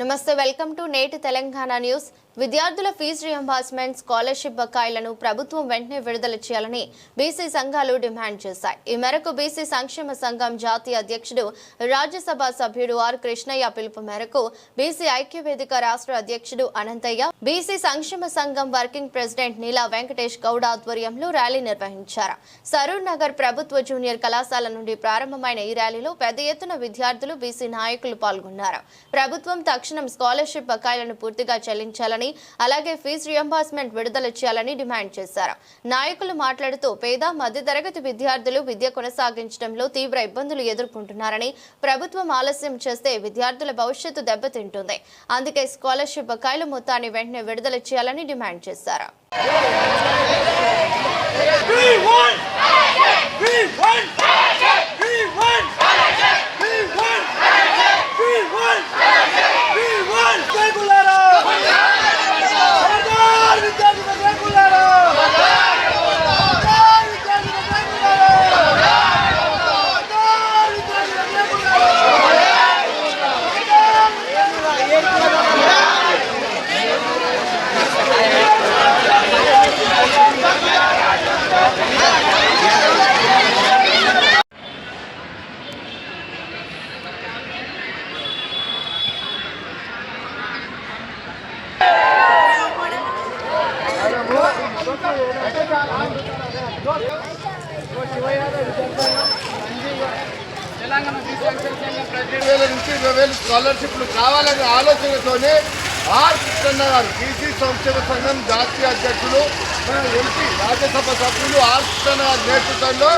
నమస్తే welcome to నేటి Telangana news. విద్యార్థుల ఫీజు రియంబర్స్మెంట్ స్కాలర్షిప్ బకాయిలను ప్రభుత్వం వెంటనే విడుదల చేయాలని బీసీ సంఘాలు డిమాండ్ చేశాయి. ఈ మేరకు బీసీ సంక్షేమ సంఘం జాతీయ అధ్యక్షుడు రాజ్యసభ సభ్యుడు ఆర్ కృష్ణయ్య పిలుపు మేరకు బీసీ ఐక్య వేదిక రాష్ట్ర అధ్యక్షుడు అనంతయ్య బీసీ సంక్షేమ సంఘం వర్కింగ్ ప్రెసిడెంట్ నీలా వెంకటేష్ గౌడ్ ఆధ్వర్యంలో ర్యాలీ నిర్వహించారు. సరూర్ నగర్ ప్రభుత్వ జూనియర్ కళాశాల నుండి ప్రారంభమైన ఈ ర్యాలీలో పెద్ద ఎత్తున విద్యార్థులు బీసీ నాయకులు పాల్గొన్నారు. ప్రభుత్వం తక్షణ స్కాలర్షిప్ బకాయిలను పూర్తిగా చెల్లించాలని అలాగే ఫీజు రియంబర్స్మెంట్ విడుదల చేయాలని డిమాండ్ చేశారు నాయకులు మాట్లాడుతూ పేద మధ్యతరగతి విద్యార్థులు విద్య కొనసాగించడంలో తీవ్ర ఇబ్బందులు ఎదుర్కొంటున్నారని ప్రభుత్వం ఆలస్యం చేస్తే విద్యార్థుల భవిష్యత్తు దెబ్బతింటుంది అందుకే స్కాలర్షిప్ బకాయిల మొత్తాన్ని వెంటనే విడుదల చేయాలని డిమాండ్ చేశారు We want! We want! పదిహేడు వేల నుంచి ఇరవై వేలు స్కాలర్షిప్లు కావాలనే ఆలోచనతోనే ఆర్ కృష్ణన్న గారు బీసీ సంక్షేమ సంఘం జాతీయ అధ్యక్షులు మన ఎంపీ రాజ్యసభ సభ్యులు ఆర్ కృష్ణన్న గారి నేతృత్వంలో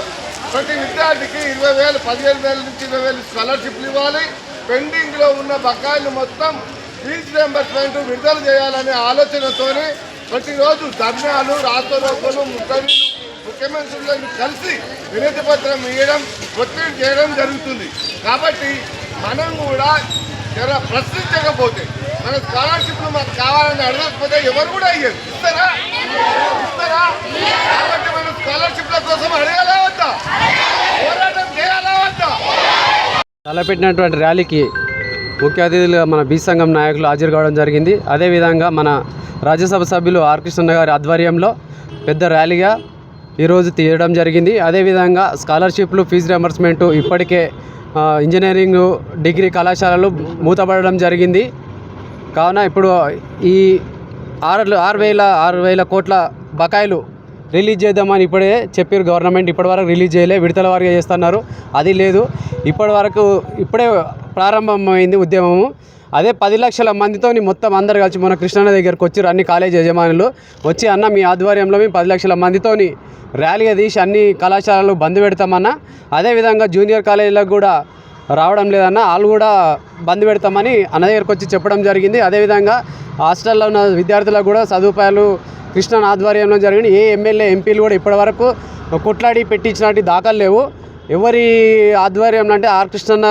ప్రతి విద్యార్థికి ఇరవై వేలు పదిహేను వేల నుంచి ఇరవై వేలు స్కాలర్షిప్లు ఇవ్వాలి. పెండింగ్లో ఉన్న బకాయిలు మొత్తం ఫీజు రియంబర్స్మెంట్ విడుదల చేయాలనే ఆలోచనతోనే ప్రతిరోజు ధర్నాలు రాస్తోరోకలు ముఖ్యమంత్రులు ముఖ్యమంత్రులను కలిసి వినతి పత్రం ఇవ్వడం ఒత్తిడి చేయడం జరుగుతుంది. కాబట్టి మనం కూడా జర ప్రశ్నించకపోతే మన స్కాలర్షిప్లు మాకు కావాలని అడగకపోతే ఎవరు కూడా అయ్యారు ఇస్తారా? ఇస్తారా? కాబట్టి మనం స్కాలర్షిప్ల కోసం అడగాలా వద్దా? పోరాటం చేయాలా వద్దా? తలపెట్టినటువంటి ర్యాలీకి ముఖ్య అతిథులుగా మన బీ సంఘం నాయకులు హాజరు కావడం జరిగింది. అదేవిధంగా మన రాజ్యసభ సభ్యులు ఆర్ కృష్ణ గారి ఆధ్వర్యంలో పెద్ద ర్యాలీగా ఈరోజు తీయడం జరిగింది. అదేవిధంగా స్కాలర్షిప్లు ఫీజు రియంబర్స్మెంట్ ఇప్పటికే ఇంజనీరింగ్ డిగ్రీ కళాశాలలు మూతపడడం జరిగింది. కావున ఇప్పుడు ఈ ఆరు ఆరు వేల ఆరు వేల కోట్ల బకాయిలు రిలీజ్ చేద్దామని ఇప్పుడే చెప్పారు గవర్నమెంట్ ఇప్పటివరకు రిలీజ్ చేయలే విడతల వారిగా చేస్తున్నారు. అది లేదు. ఇప్పటివరకు ఇప్పుడే ప్రారంభమైంది ఉద్యమము. అదే పది లక్షల మందితో మొత్తం అందరు కలిసి మన కృష్ణన్న దగ్గరకు వచ్చారు అన్ని కాలేజ్ యజమానులు. వచ్చి అన్న మీ ఆధ్వర్యంలో మేము పది లక్షల మందితోని ర్యాలీగా తీసి అన్ని కళాశాలలు బంద్ పెడతామన్న. అదేవిధంగా జూనియర్ కాలేజీలకు కూడా రావడం లేదన్న. వాళ్ళు కూడా బంద్ పెడతామని అన్న దగ్గరకు వచ్చి చెప్పడం జరిగింది. అదేవిధంగా హాస్టల్లో ఉన్న విద్యార్థులకు కూడా సదుపాయాలు కృష్ణ ఆధ్వర్యంలో జరిగిన ఏ ఎమ్మెల్యే ఎంపీలు కూడా ఇప్పటివరకు కొట్లాడి పెట్టించినట్టు దాఖలు లేవు. ఎవరి ఆధ్వర్యంలో అంటే ఆర్ కృష్ణన్న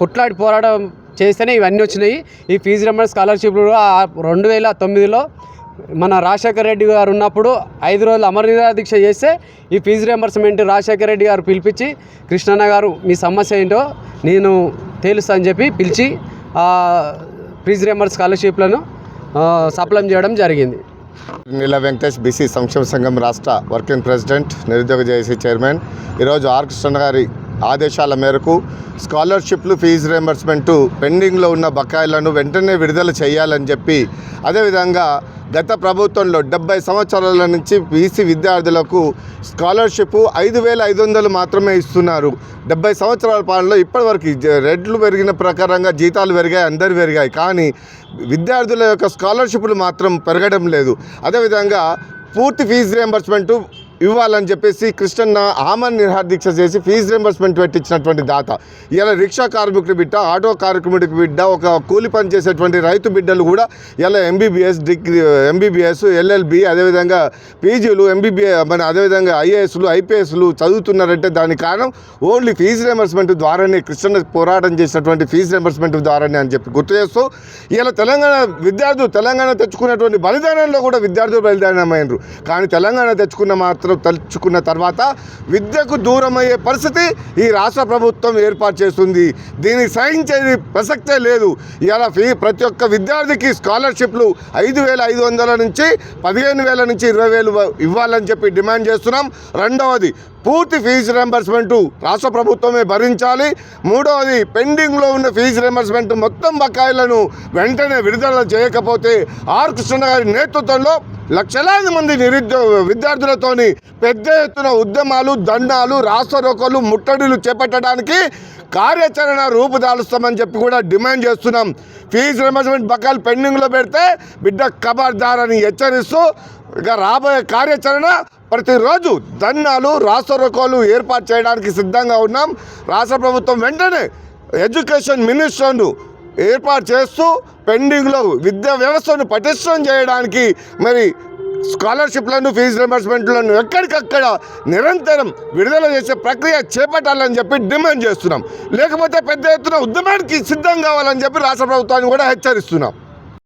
కొట్లాడి పోరాటం చేస్తేనే ఇవన్నీ వచ్చినాయి. ఈ ఫీజు రియంబర్ స్కాలర్షిప్లు కూడా రెండు వేల తొమ్మిదిలో మన రాజశేఖర రెడ్డి గారు ఉన్నప్పుడు ఐదు రోజులు అమరనిరా దీక్ష చేస్తే ఈ ఫీజు రియంబర్స్మెంట్ రాజశేఖర రెడ్డి గారు పిలిపించి కృష్ణన్న గారు మీ సమస్య ఏంటో నేను తేలుస్తా అని చెప్పి పిలిచి ఫీజు రియంబర్ స్కాలర్షిప్లను సప్లం చేయడం జరిగింది. నీల వెంకటేష్ బీసీ సంక్షేమ సంఘం రాష్ట్ర వర్కింగ్ ప్రెసిడెంట్ నిరుద్యోగ జేఏసీ చైర్మన్. ఈరోజు ఆర్ కృష్ణ గారి ఆదేశాల మేరకు స్కాలర్షిప్లు ఫీజు రియంబర్స్మెంట్ పెండింగ్లో ఉన్న బకాయిలను వెంటనే విడుదల చేయాలని చెప్పి అదేవిధంగా గత ప్రభుత్వంలో డెబ్బై సంవత్సరాల నుంచి బీసీ విద్యార్థులకు స్కాలర్షిప్ ఐదు వేల ఐదు వందలు మాత్రమే ఇస్తున్నారు. డెబ్బై సంవత్సరాల పాలనలో ఇప్పటివరకు జ- పెరిగిన ప్రకారంగా జీతాలు పెరిగాయి అందరు పెరిగాయి. కానీ విద్యార్థుల యొక్క స్కాలర్షిప్లు మాత్రం పెరగడం లేదు. అదేవిధంగా పూర్తి ఫీజు రియంబర్స్మెంటు ఇవ్వాలని చెప్పేసి కృష్ణన్న ఆమన్ నిరహార్దీక్ష చేసి ఫీజు రింబర్స్మెంట్ పెట్టించినటువంటి దాత. ఇలా రిక్షా కార్మికుడి బిడ్డ ఆటో కార్మికుడికి బిడ్డ ఒక కూలి పని చేసేటువంటి రైతు బిడ్డలు కూడా ఇలా ఎంబీబీఎస్ డిగ్రీ ఎంబీబీఎస్ ఎల్ఎల్బి అదేవిధంగా పీజీలు ఎంబీబీఏ మన అదేవిధంగా ఐఏఎస్లు ఐపీఎస్లు చదువుతున్నారంటే దానికి కారణం ఓన్లీ ఫీజు రింబర్స్మెంట్ ద్వారానే కృష్ణ పోరాటం చేసినటువంటి ఫీజు రింబర్స్మెంట్ ద్వారానే అని చెప్పి గుర్తు చేస్తూ ఇలా తెలంగాణ విద్యార్థులు తెలంగాణ తెచ్చుకున్నటువంటి బలిదానంలో కూడా విద్యార్థులు బలిదానమైనరు కానీ తెలంగాణ తెచ్చుకున్న మాత్రం చరిత్ర తలుచుకున్న తర్వాత విద్యకు దూరం అయ్యే పరిస్థితి ఈ రాష్ట్ర ప్రభుత్వం ఏర్పాటు చేస్తుంది. దీన్ని సహించేది ప్రసక్తే లేదు. ఇలా ఫీ ప్రతి ఒక్క విద్యార్థికి స్కాలర్షిప్లు ఐదు వేల ఐదు వందల నుంచి పదిహేను వేల నుంచి ఇరవై వేలు ఇవ్వాలని చెప్పి డిమాండ్ చేస్తున్నాం. రెండవది పూర్తి ఫీజు రియంబర్స్మెంట్ రాష్ట్ర ప్రభుత్వమే భరించాలి. మూడవది పెండింగ్లో ఉన్న ఫీజు రియంబర్స్మెంట్ మొత్తం బకాయిలను వెంటనే విడుదల చేయకపోతే ఆర్ కృష్ణ గారి నేతృత్వంలో లక్షలాది మంది నిరుద్యోగ విద్యార్థులతోని పెద్ద ఎత్తున ఉద్యమాలు దండాలు రాష్ట్రోకోలు ముట్టడిలు చేపట్టడానికి కార్యాచరణ రూపుదాలుస్తామని చెప్పి కూడా డిమాండ్ చేస్తున్నాం. ఫీజు రియంబర్స్మెంట్ బకాయిలు పెండింగ్లో పెడితే బిడ్డ ఖబర్దార్ అని హెచ్చరిస్తూ ఇక రాబోయే కార్యాచరణ ప్రతిరోజు ధర్నాలు రాష్ట్రోకోలు ఏర్పాటు చేయడానికి సిద్ధంగా ఉన్నాం. రాష్ట్ర ప్రభుత్వం వెంటనే ఎడ్యుకేషన్ మినిస్టర్ను ఏర్పాటు చేస్తూ పెండింగ్లో విద్యా వ్యవస్థను పటిష్టం చేయడానికి మరి స్కాలర్షిప్లను ఫీజు రియంబర్స్మెంట్లను ఎక్కడికక్కడ నిరంతరం విడుదల చేసే ప్రక్రియ చేపట్టాలని చెప్పి డిమాండ్ చేస్తున్నాం. లేకపోతే పెద్ద ఎత్తున ఉద్యమానికి సిద్ధం కావాలని చెప్పి రాష్ట్ర ప్రభుత్వాన్ని కూడా హెచ్చరిస్తున్నాం.